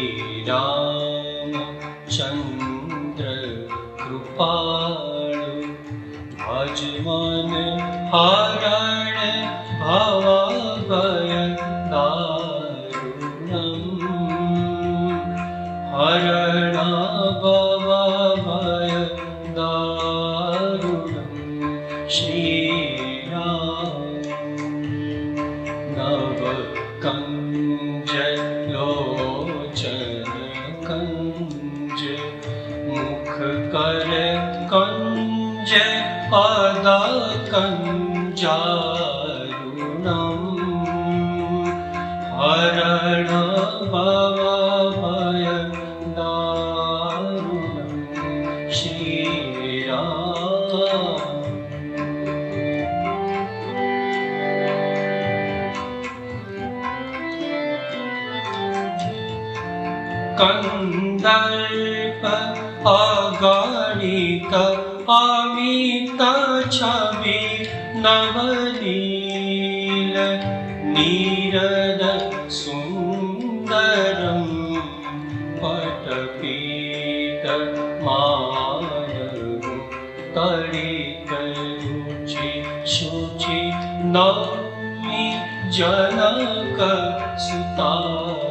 श्रीराम चन्द्र कृपाळु भजमन हरण भवभय दारुणम्। हरण भवभय दारुणम्। श्रीराम कञ्ज मुख कर कञ्ज पद कञ्जारुणम् हरण कन्दर्प अगणित अमित छवि नवनील नीरद सुन्दरं पटपीत मानरु तडितरुचि शुचि नौमि जनक सुतावरम्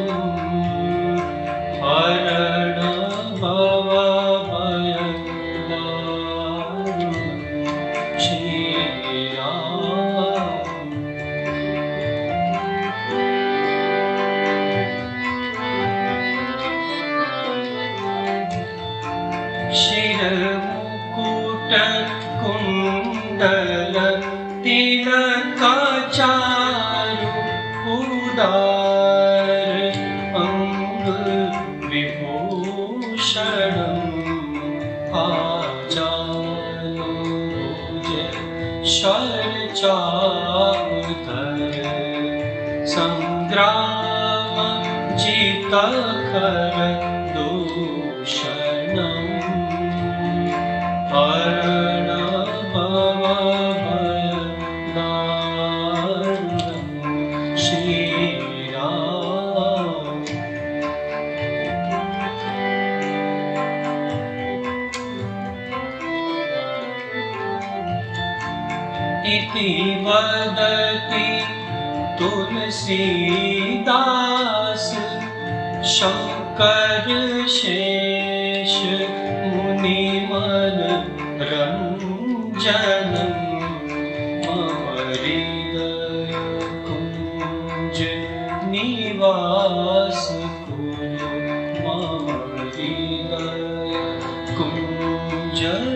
शिलकुट कुण्डल तिलकचारु पु विभूषण पचार सचार सन्त्रा इति वदति तुलसीदास शङ्कर शेष मुनिमन मम हृदय कुञ्ज निवास कुञ्ज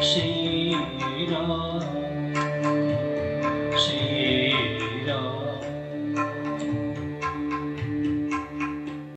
Shri Ram.